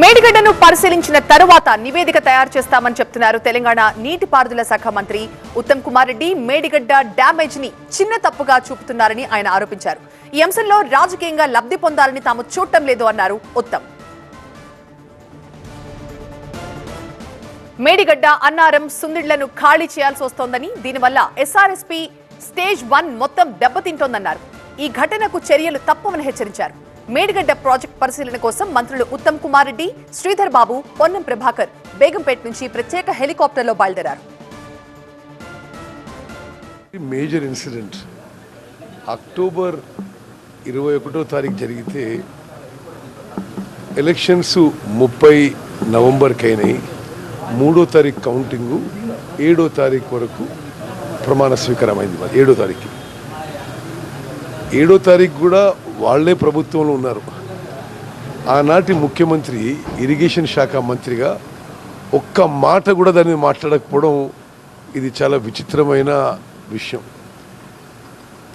మేడిగడ్డను పరిశీలించిన తరువాత నివేదిక తయారు చేస్తామని చెప్తున్నారు తెలంగాణ నీటిపారుదల శాఖ మంత్రి ఉత్తమ్ కుమార్ రెడ్డి. మేడిగడ్డ డ్యామేజ్ని చిన్న తప్పుగా చూపుతున్నారని ఆయన ఆరోపించారు. ఈ అంశంలో రాజకీయంగా లబ్ధి పొందాలని తాము చూడటం లేదు అన్నారు ఉత్తమ్. మేడిగడ్డ అన్నారం సుందిళ్ళను ఖాళీ చేయాల్సి వస్తోందని దీనివల్ల ఎస్ఆర్ఎస్పీ స్టేజ్ వన్ మొత్తం దెబ్బతింటోందన్నారు. ఈ ఘటనకు చర్యలు తప్పవని హెచ్చరించారు. మేడిగడ్డ ప్రాజెక్ట్ పరిశీలన కోసం మంత్రులు ఉత్తమ్ కుమార్ రెడ్డి శ్రీధర్ బాబు పొన్నం ప్రభాకర్ బేగంపేట నుంచి ప్రత్యేక హెలికాప్టర్లో బయలుదేరారు. మేజర్ ఇన్సిడెంట్ అక్టోబర్ ఇరవై ఒకటో తారీఖు జరిగితే ఎలక్షన్స్ ముప్పై నవంబర్కి అయినాయి మూడో తారీఖు కౌంటింగు ఏడో తారీఖు వరకు ప్రమాణ స్వీకారం అయింది. ఏడో తారీఖు. ఏడో తారీఖు కూడా వాళ్ళే ప్రభుత్వంలో ఉన్నారు. ఆనాటి ముఖ్యమంత్రి ఇరిగేషన్ శాఖ మంత్రిగా ఒక్క మాట కూడా దాన్ని మాట్లాడకపోవడం ఇది చాలా విచిత్రమైన విషయం.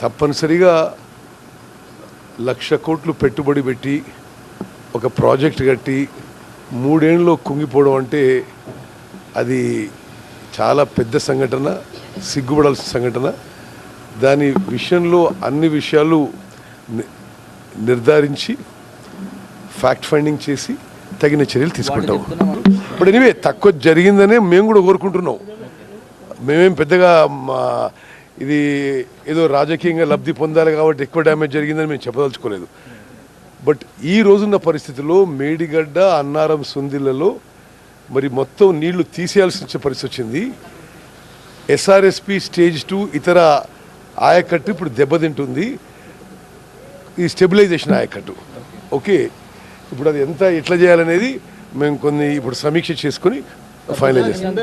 తప్పనిసరిగా లక్ష కోట్లు పెట్టుబడి పెట్టి ఒక ప్రాజెక్ట్ కట్టి మూడేళ్ళలో కుంగిపోవడం అంటే అది చాలా పెద్ద సంఘటన సిగ్గుపడాల్సిన సంఘటన. దాని విషయంలో అన్ని విషయాలు నిర్ధారించి ఫ్యాక్ట్ ఫైండింగ్ చేసి తగిన చర్యలు తీసుకుంటాం ఇప్పుడు ఎనివే తక్కువ జరిగిందనే మేము కూడా కోరుకుంటున్నాం. మేమేం పెద్దగా మా ఇది ఏదో రాజకీయంగా లబ్ధి పొందాలి కాబట్టి ఎక్కువ డ్యామేజ్ జరిగిందని మేము చెప్పదలుచుకోలేదు. బట్ ఈ రోజున్న పరిస్థితిలో మేడిగడ్డ అన్నారం సుందిలలో మరి మొత్తం నీళ్ళు తీసేయాల్సిన పరిస్థితి వచ్చింది. ఎస్ఆర్ఎస్పి స్టేజ్ టూ ఇతర ఆయకట్టు ఇప్పుడు దెబ్బతింటుంది. ఈ స్టెబిలైజేషన్ ఆయకట్టు ఓకే? ఇప్పుడు అది ఎంత ఎట్లా చేయాలనేది మేము కొన్ని ఇప్పుడు సమీక్ష చేసుకొని ఫైనల్ చేస్తాం.